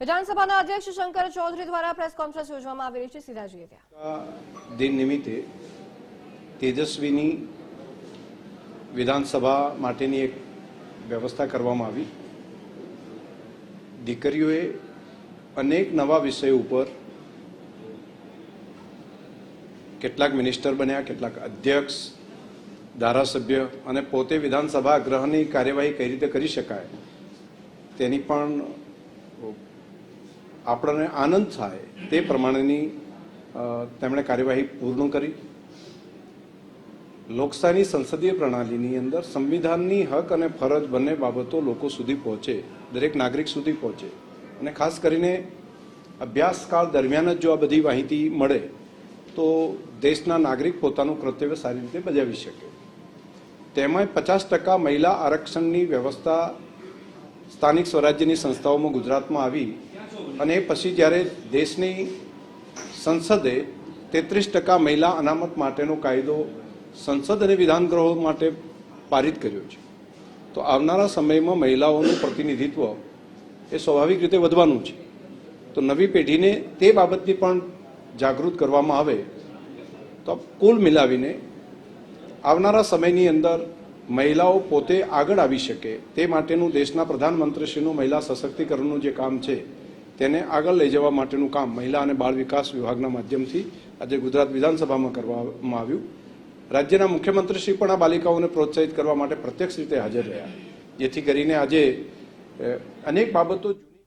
વિધાનસભાના અધ્યક્ષ શંકર ચૌધરી દ્વારા પ્રેસ કોન્ફરન્સ યોજવામાં આવી રહી છે. સીધા જોઈએ ત્યાં. દિન નિમિત્તે તેજસ્વીની વિધાનસભા માટેની એક વ્યવસ્થા કરવામાં આવી. દીકરીઓએ અનેક નવા વિષયો ઉપર કેટલાક મિનિસ્ટર બન્યા, કેટલાક અધ્યક્ષ, ધારાસભ્ય અને પોતે વિધાનસભા ગ્રહની કાર્યવાહી કઈ રીતે કરી શકાય તેની પણ આપણને આનંદ થાય તે પ્રમાણેની તેમણે કાર્યવાહી પૂર્ણ કરી. લોકશાહીની સંસદીય પ્રણાલીની અંદર સંવિધાનની હક અને ફરજ બંને બાબતો લોકો સુધી પહોંચે, દરેક નાગરિક સુધી પહોંચે. અને ખાસ કરીને અભ્યાસકાળ દરમિયાન જ જો આ બધી માહિતી મળે, તો દેશના નાગરિક પોતાનું કર્તવ્ય સારી રીતે બજાવી શકે. તેમાંય પચાસ ટકા મહિલા આરક્ષણની વ્યવસ્થા સ્થાનિક સ્વરાજ્યની સંસ્થાઓમાં ગુજરાતમાં આવી અને પછી જ્યારે દેશની સંસદે તેત્રીસ ટકા મહિલા અનામત માટેનો કાયદો સંસદ અને વિધાનગૃહો માટે પારિત કર્યો છે, તો આવનારા સમયમાં મહિલાઓનું પ્રતિનિધિત્વ એ સ્વાભાવિક રીતે વધવાનું છે. તો નવી પેઢીને તે બાબતની પણ જાગૃત કરવામાં આવે તો કુલ મિલાવીને આવનારા સમયની અંદર મહિલાઓ પોતે આગળ આવી શકે તે માટેનું દેશના પ્રધાનમંત્રીશ્રીનું મહિલા સશક્તિકરણનું જે કામ છે તેને આગળ લઈ જવા માટેનું કામ મહિલા અને બાળ વિકાસ વિભાગના માધ્યમથી આજે ગુજરાત વિધાનસભામાં કરવામાં આવ્યું. રાજ્યના મુખ્યમંત્રીશ્રી પણ આ બાલિકાઓને પ્રોત્સાહિત કરવા માટે પ્રત્યક્ષ રીતે હાજર રહ્યા. જેથી કરીને આજે અનેક બાબતો